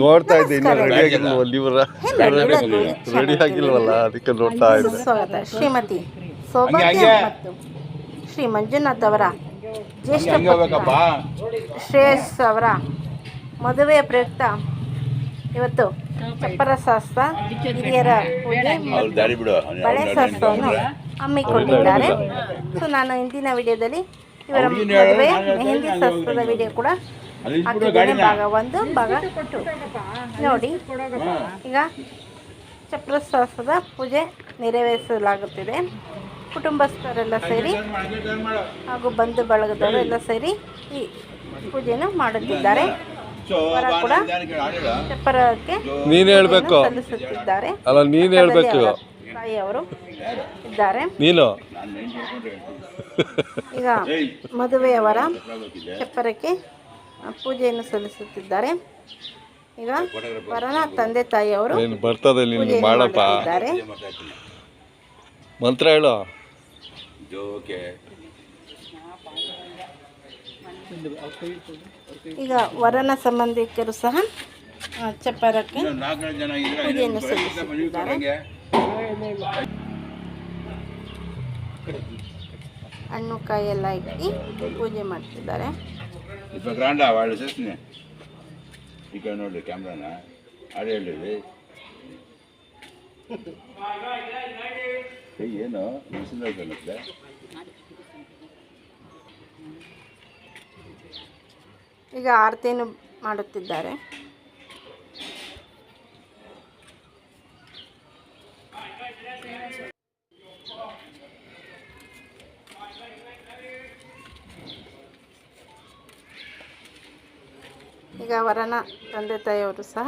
ನೋಡ್ತಾ ಇದ್ದೆ ಇನ್ನು ರೆಡಿ ಆಗಿಲ್ವಲ್ಲ ಇವರ? ರೆಡಿ ಆಗಿಲ್ವಲ್ಲ ಅದಕ್ಕೆ ನೋಡ್ತಾ ಇದ್ದೆ. ಸ್ವಾಗತ ಶ್ರೀಮತಿ. ಸೌಭಾಗ್ಯ ಮತ್ತು ಶ್ರೀ ಮಂಜುನಾಥ್ ಅವರ ಜ್ಯೇಷ್ಠ ಪುತ್ರ. ಶ್ರೇಯಸ್ ಅವರ ಮದುವೆಯ ಪ್ರಯುಕ್ತ. ಇವತ್ತು ಚಪ್ಪರ ಶಾಸ್ತ್ರ ಹಿರಿಯರ ಬಳೆ ಶಾಸ್ತ್ರವನ್ನು ಹಮ್ಮಿಕೊಂಡಿದ್ದಾರೆ. ಸೊ ನಾನು ಇಂದಿನ ವಿಡಿಯೋದಲ್ಲಿ ಇವರ ಮದುವೆ ಮೆಹಂದಿ ಶಾಸ್ತ್ರದ ವಿಡಿಯೋ ಕೂಡ ಹಾಕಿದ್ದೇನೆ ಭಾಗ ಒಂದು ಭಾಗ ಟು ನೋಡಿ ಈಗ ಚಪ್ರೋತ್ಸವದ ಪೂಜೆ ನೆರವೇರಿಸಲಾಗುತ್ತಿದೆ. ಕುಟುಂಬಸ್ಥರೆಲ್ಲ ಸೇರಿ ಹಾಗೂ ಬಂಧು ಬಳಗದವರು ಎಲ್ಲ ಸೇರಿ ಈ ಪೂಜೆಯನ್ನು ಮಾಡುತ್ತಿದ್ದಾರೆ. ಕೂಡ ಚಪ್ಪರಕ್ಕೆ ನೀನ್ ಹೇಳ್ಬೇಕು. ಸಲ್ಲಿಸುತ್ತಿದ್ದಾರೆ. ಅಲ್ಲ ನೀನ್ ಹೇಳ್ಬೇಕು. ತಾಯಿಯವರು ಇದ್ದಾರೆ. ನೀನು. ಈಗ ಮದುವೆಯವರ ಚಪ್ಪರಕ್ಕೆ ಪೂಜೆಯನ್ನು ಸಲ್ಲಿಸುತ್ತಿದ್ದಾರೆ. ಈಗ ವರನ ತಂದೆ ತಾಯಿಯವರು ಅವರು ಬರ್ತದೆ ನೀನು ಮಾಡಪ್ಪ. ಮಂತ್ರ ಹೇಳು. ಈಗ ವರನ ಸಂಬಂಧಿಕರು ಸಹ ಚಪ್ಪರಕ್ಕೆ ಪೂಜೆಯನ್ನು ಸಲ್ಲಿಸುತ್ತಿದ್ದಾರೆ. ಹಣ್ಣು ಕಾಯಿ ಎಲ್ಲ ಇಕ್ಕಿ ಪೂಜೆ ಮಾಡ್ತಿದ್ದಾರೆ. ఇప్పుడు గ్రాండా వాళ్ళు చేస్తున్నాయి ఇక్కడ ನೋಡ್ರಿ ಕ್ಯಾಮ್ರಾನ ಅದೇ ಹೇಳಿದ್ರಿ ಏನು ಮಿಷನ್ ಮತ್ತೆ ಈಗ ಆರತಿಯನ್ನು ಮಾಡುತ್ತಿದ್ದಾರೆ ಈಗ ವರನ ತಂದೆ ತಾಯಿಯವರು ಸಹ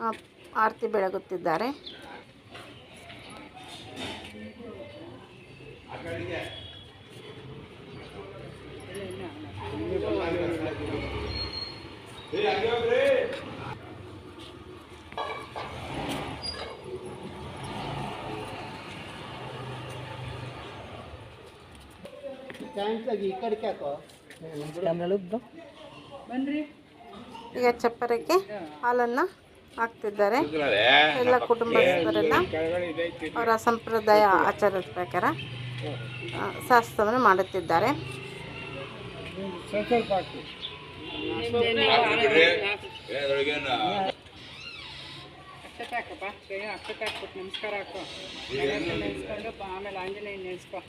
ಆ, ಆರತಿ ಬೆಳಗುತ್ತಿದ್ದಾರೆ. ಈಗ ಚಪ್ಪರಕ್ಕೆ ಹಾಲನ್ನು ಹಾಕ್ತಿದ್ದಾರೆ. ಎಲ್ಲ ಕುಟುಂಬಸ್ಥರೆಲ್ಲ ಅವರ ಸಂಪ್ರದಾಯ ಆಚಾರದ ಪ್ರಕಾರ ಆ, ಶಾಸ್ತ್ರವನ್ನು ಮಾಡುತ್ತಿದ್ದಾರೆ. ಅಕ್ಷತೆ ಹಾಕ್ಬಿಟ್ಟು ನಮಸ್ಕಾರ ಹಾಕು ನೆನೆಸ್ಕೊಂಡು ಆಮೇಲೆ ಆಂಜನೇಯ ನೆನೆಸ್ಕೊ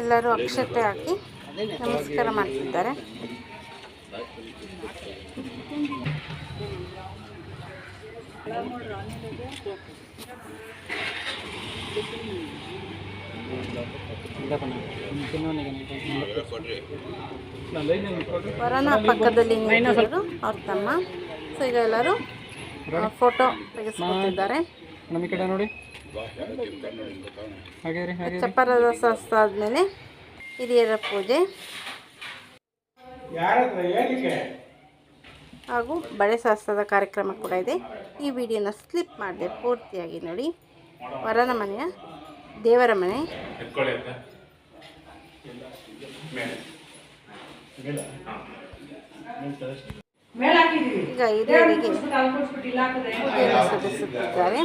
ಎಲ್ಲರೂ ಅಕ್ಷತೆ ಹಾಕಿ ನಮಸ್ಕಾರ ಮಾಡ್ತಿದ್ದಾರೆ. ವರನ ಪಕ್ಕದಲ್ಲಿ ನಿಂತಿರೋರು ಅವ್ರ ತಮ್ಮ. ಸೊ ಈಗ ಎಲ್ಲರೂ ಫೋಟೋ ತೆಗೆಸ್ಕೊತಿದ್ದಾರೆ ನಮ್ಮ ಈ ಕಡೆ ನೋಡಿ. ಚಪ್ಪರ ಆದಮೇಲೆ ಹಿರಿಯರ ಪೂಜೆ. ಹಾಗೂ ಬಳೆ ಶಾಸ್ತ್ರದ ಕಾರ್ಯಕ್ರಮ ಕೂಡ ಇದೆ. ಈ ವಿಡಿಯೋನ ಸ್ಲಿಪ್ ಮಾಡಿದೆ ಪೂರ್ತಿಯಾಗಿ ನೋಡಿ. ವರನ ಮನೆಯ ದೇವರ ಮನೆ. ಈಗ ಹಿರಿಯರಿಗೆ ಪೂಜೆಯನ್ನು ಸಲ್ಲಿಸುತ್ತಿದ್ದಾರೆ.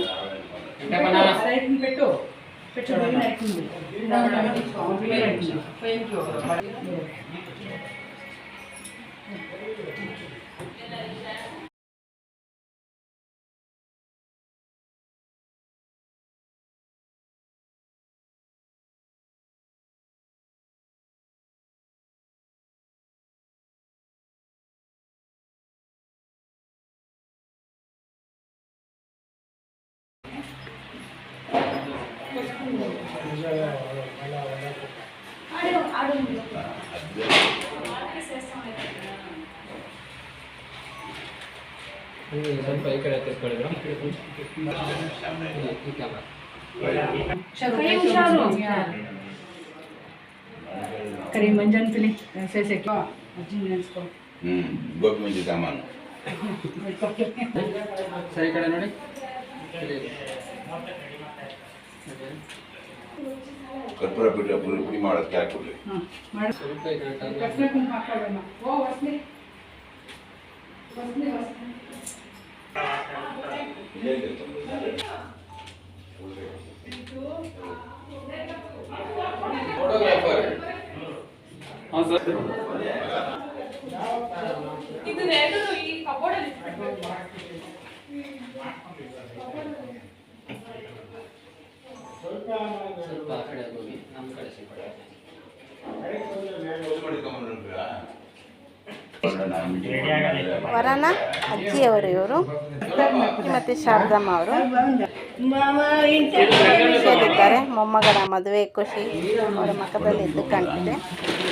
ಸ್ವಲ್ಪ ಈ ಕಡೆ ತಿರ್ಕೊಳ್ಳಿ ಕರಿ ಮಂಜನ್ ತಿಳಿ ಸೇಸಕ್ಕೆ ಅಜ್ಜಿ ನೆನೆಸ್ಕೊ ಹ್ಞೂ ಗೋಪಿ ಮಂಜು ಸಾಮಾನು ಸರಿ ಕಡೆ ನೋಡಿ ಕರ್ಪೂರ ಪುಡಿ ಪುಡಿ ಪುಡಿ ಮಾಡೋದಕ್ಕೆ ಯಾಕೆ ಕೊಡಲಿ ಮಾಡಿ. ಸ್ವಲ್ಪ ಈ ಕಡೆ ಸ್ವಲ್ಪ ಆ ಕಡೆ ಹೋಗಿ ನಮ್ಮ ಕಡೆ ವರನ ಅಜ್ಜಿಯವರು ಇವರು ಮತ್ತು ಶಾರದಮ್ಮ ಅವರು. ಖುಷಿಯಲ್ಲಿದ್ದಾರೆ ಮೊಮ್ಮಗಳ ಮದುವೆ ಖುಷಿ ಅವರ ಮಕ್ಕದಲ್ಲಿ ಎದ್ದು ಕಾಣ್ತಿದೆ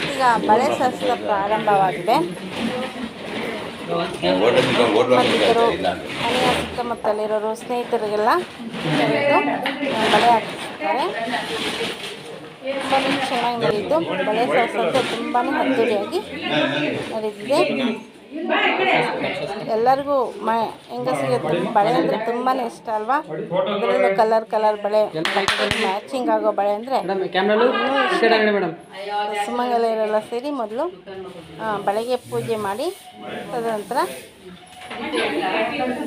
ಈಗ ಬಳೆ ಶಾಸ್ತ್ರ ಪ್ರಾರಂಭವಾಗಿದೆ. ಮತ್ತಿಬ್ಬರು ಮನೆಯ ಸುತ್ತಮುತ್ತಲಿರೋರು ಸ್ನೇಹಿತರಿಗೆಲ್ಲ ಬಳೆ ಹಾಕಿಸ್ತಾರೆ ತುಂಬಾ ಚೆನ್ನಾಗಿ ನಡೆಯಿತು ಬಳೆ ಸಾಸಂತೂ ತುಂಬಾ ಅದ್ದೂರಿಯಾಗಿ ನಡೆದಿದೆ ಎಲ್ಲರಿಗೂ ಮ ಹೆಂಗಸಿಗೆ ತುಂಬ ಬಳೆ ಅಂದರೆ ತುಂಬಾ ಇಷ್ಟ ಅಲ್ವಾ? ಅದರಲ್ಲೂ ಕಲರ್ ಕಲರ್ ಬಳೆ ಮ್ಯಾಚಿಂಗ್ ಆಗೋ ಬಳೆ ಅಂದರೆ ಸುಮಂಗಲೆಯರೆಲ್ಲ ಸೇರಿ ಮೊದಲು ಬಳೆಗೆ ಪೂಜೆ ಮಾಡಿ ತದನಂತರ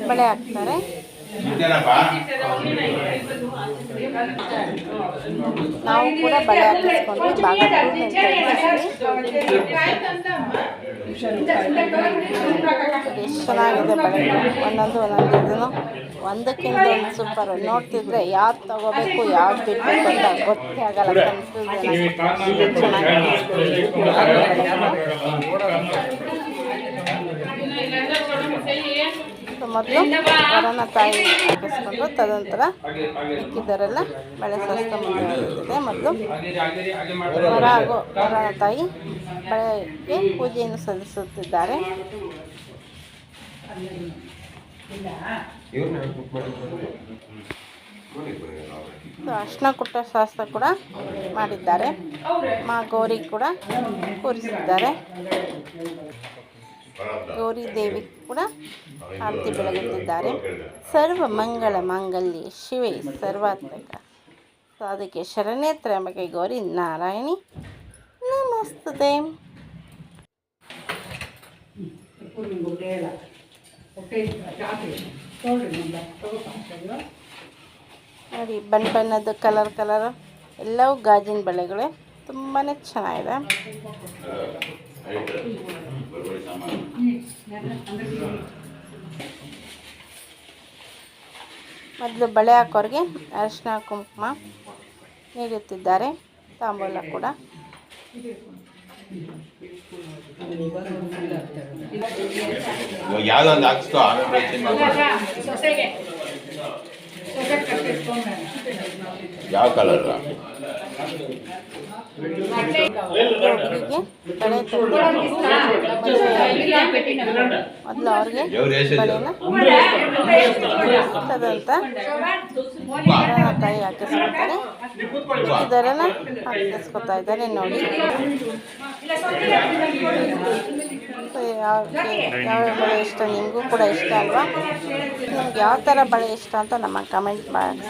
ಬಳೆ ಹಾಕ್ತಾರೆ. ನಾವು ಕೂಡ ಬಳೆ ಹಾಕಿಸ್ಕೊಂಡು ಬಾಗಲಕೋಟೆ ಎಷ್ಟು ಚೆನ್ನಾಗಿದೆ. ಬಳೆಗಳು ಒಂದೊಂದು ಒಂದೊಂದು ಇದನ್ನು ಒಂದಕ್ಕಿಂತ ಒಂದು ಸೂಪರ್ ನೋಡ್ತಿದ್ರೆ ಯಾವ್ದು ತಗೋಬೇಕು ಯಾವ್ದು ಬಿಟ್ಟು ಅಂತ ಗೊತ್ತೇ ಆಗಲ್ಲ ಕನ್ಫ್ಯೂಷನ್ ಮೊದಲು ವರನ ತಾಯಿ ಹಾಕಿಸ್ಕೊಂಡು ತದನಂತರ ಇಕ್ಕಿದ್ದರೆಲ್ಲ ಬಳೆ ಶಾಸ್ತ್ರ ಮೊದಲು ವರ ಹಾಗೂ ವರನ ತಾಯಿ ಬಳೆಗೆ ಪೂಜೆಯನ್ನು ಸಲ್ಲಿಸುತ್ತಿದ್ದಾರೆ. ಅರ್ಶಿನ ಕುಟ್ಟ ಶಾಸ್ತ್ರ ಕೂಡ ಮಾಡಿದ್ದಾರೆ. ಮಾ ಗೌರಿ ಕೂಡ ಕೂರಿಸಿದ್ದಾರೆ. ಗೌರಿ ದೇವಿ ಕೂಡ. ಆರತಿ ಬೆಳಗುತ್ತಿದ್ದಾರೆ. ಸರ್ವ ಮಂಗಳ ಮಾಂಗಲ್ಯ ಶಿವೆ ಸರ್ವಾತ್ಮಕ. ಅದಕ್ಕೆ ಶರಣ್ಯ ತ್ರ್ಯಂಬಕೆ ಗೌರಿ ನಾರಾಯಣಿ ತಗೋತಾ ನೋಡಿ ಬಣ್ಣ ಬಣ್ಣದ ಕಲರ್ ಕಲರ್ ಎಲ್ಲವೂ ಗಾಜಿನ ಬಳೆಗಳೇ ತುಂಬಾ ಚೆನ್ನಾಗಿದೆ. ಮೊದಲು ಬಳೆ ಹಾಕೋರಿಗೆ ಅರಿಶಿನ ಕುಂಕುಮ ನೀಡುತ್ತಿದ್ದಾರೆ ತಾಂಬೂಲ ಕೂಡ. ಯಾವ ಕಲರ್ ಅವ್ರಿಗೆ ತಾಯಿ ಹಾಕಿಸ್ಕೊತಾರೆ ನೋಡಿ ಬಳೆ ಇಷ್ಟ ನಿಮಗೂ ಕೂಡ ಇಷ್ಟ ಅಲ್ವಾ ನಿಮ್ಗೆ ಯಾವ ಥರ ಬಳೆ ಇಷ್ಟ ಅಂತ ನಮ್ಮ ಕಮೆಂಟ್ ಬಾಕ್ಸ್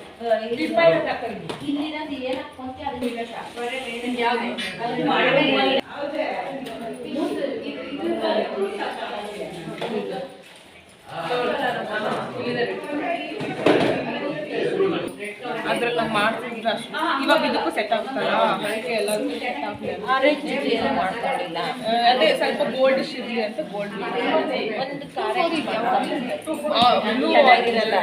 ಇಲ್ಲಿರೋದು ಏನಕ್ಕೆ ಬಂತೆ ಅದು ಅದ್ರಲ್ಲಿ ನಾವು ಮಾಡ್ತಿದ್ರು ಇವಾಗ ಇದಕ್ಕೂ ಸೆಟ್ ಆಗ್ತಾರಾ ಅದಕ್ಕೆ ಎಲ್ಲರೂ ಸೆಟ್ ಆಗ್ಲಿಲ್ಲ ಅದೇ ಸ್ವಲ್ಪ ಗೋಲ್ಡ್ ಇರ್ಲಿ ಅಂತ ಗೋಲ್ಡ್ ಒಂದು ಚೆನ್ನಾಗಿರಲ್ಲ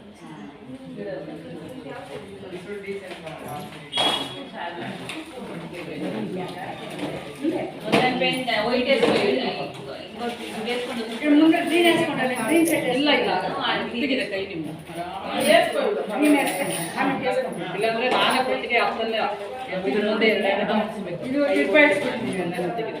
ಬ್ಲೂಯಿಶ್ ತೆಗಿದೆ ಕೈ ನಿಮ್ಮ ಇಲ್ಲಾಂದ್ರೆ ನಾನೇ ಕೊಟ್ಟಿಗೆ ಆಗ್ತಲ್ಲ ಇದ್ರ ಮುಂದೆ ಎರಡೆರಡು ಮುಗಿಸ್ಬೇಕು ಇದು ಇಟ್ಬಿಡ್ತೀನಿ ಎಲ್ಲ ತೆಗಿದೆ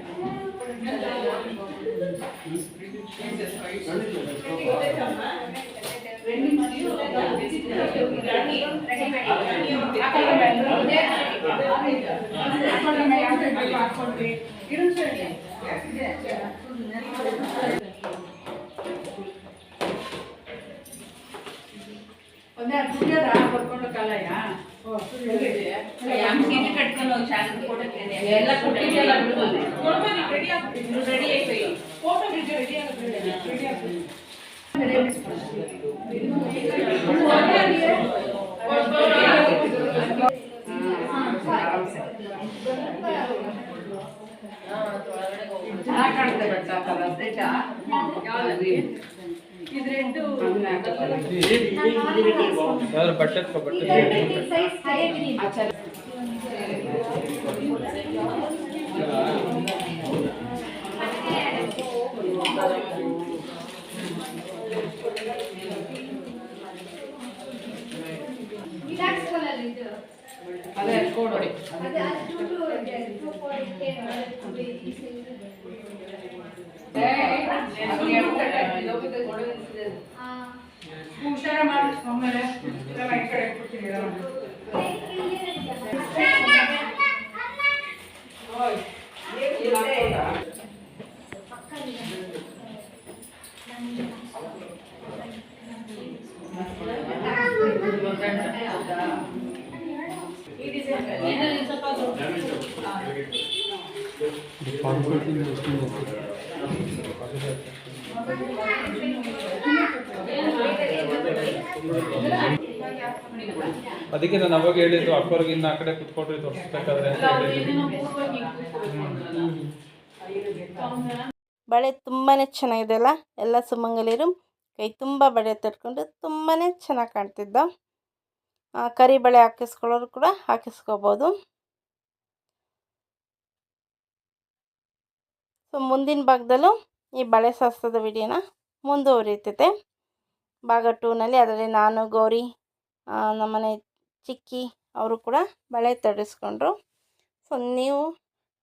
ಚೆನ್ನಾಗಿ ಯಾವ್ದು ಇದು ರೆಡ್ಡು ಯಾವ್ದಾದ್ರು ಬಟ್ಟೆ ಬಟ್ಟೆ ಅದೇ ಕೊಡಿ ಹುಷಾರ ಮಾಡಿ ಇದೆಲ್ಲ ಈ ಕಡೆ ಕೊಡ್ತೀನಿ ಅದಕ್ಕೆ ನಾನು ಅವಾಗ ಹೇಳಿದ್ದು ಅಕ್ಕವ್ರಿಗೆ ಇನ್ನು ಆ ಕಡೆ ಕುತ್ಕೊಟ್ರಿ ತೋರಿಸ್ಬೇಕಾದ್ರೆ ಬಳೆ ತುಂಬಾ ಚೆನ್ನಾಗಿದೆ ಅಲ್ಲ? ಎಲ್ಲ ಸುಮಂಗಲಿರು ಕೈ ತುಂಬ ಬಳೆ ತಟ್ಕೊಂಡು ತುಂಬಾ ಚೆನ್ನಾಗಿ ಕಾಣ್ತಿದ್ದ. ಕರಿ ಬಳೆ ಹಾಕಿಸ್ಕೊಳ್ಳೋರು ಕೂಡ ಹಾಕಿಸ್ಕೋಬೋದು. ಸೊ ಮುಂದಿನ ಭಾಗದಲ್ಲೂ ಈ ಬಳೆ ಶಾಸ್ತ್ರದ ವಿಡಿಯೋನ ಮುಂದುವರಿಯುತ್ತದೆ. ಭಾಗ ಟೂನಲ್ಲಿ ಅದರಲ್ಲಿ ನಾನು, ಗೌರಿ ನಮ್ಮನೆ ಚಿಕ್ಕಿ ಅವರು ಕೂಡ ಬಳೆ ತಡಿಸ್ಕೊಂಡ್ರು. ಸೊ ನೀವು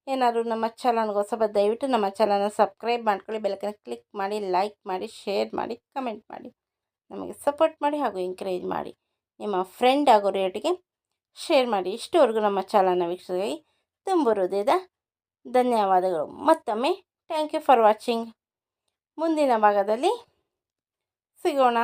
ಏನಾದರೂ ನಮ್ಮ ಚಾನಲ್ಗೆ ಹೊಸಬ ದಯವಿಟ್ಟು ನಮ್ಮ ಚಾನಲ್ನ ಸಬ್ಸ್ಕ್ರೈಬ್ ಮಾಡ್ಕೊಳ್ಳಿ ಬೆಳಕನ್ನು ಕ್ಲಿಕ್ ಮಾಡಿ, ಲೈಕ್ ಮಾಡಿ, ಶೇರ್ ಮಾಡಿ, ಕಮೆಂಟ್ ಮಾಡಿ. ನಮಗೆ ಸಪೋರ್ಟ್ ಮಾಡಿ ಹಾಗೂ ಎಂಕರೇಜ್ ಮಾಡಿ. ನಿಮ್ಮ ಫ್ರೆಂಡ್ ಆಗೋ ರೇಟಿಗೆ ಶೇರ್ ಮಾಡಿ. ಇಷ್ಟುವರೆಗೂ ನಮ್ಮ ಚಾನಲ್ನ ವೀಕ್ಷಿಸಿ ತುಂಬ ಹೃದಯದ ಧನ್ಯವಾದಗಳು. ಮತ್ತೊಮ್ಮೆ ಥ್ಯಾಂಕ್ ಯು ಫಾರ್ ವಾಚಿಂಗ್. ಮುಂದಿನ ಭಾಗದಲ್ಲಿ ಸಿಗೋಣ.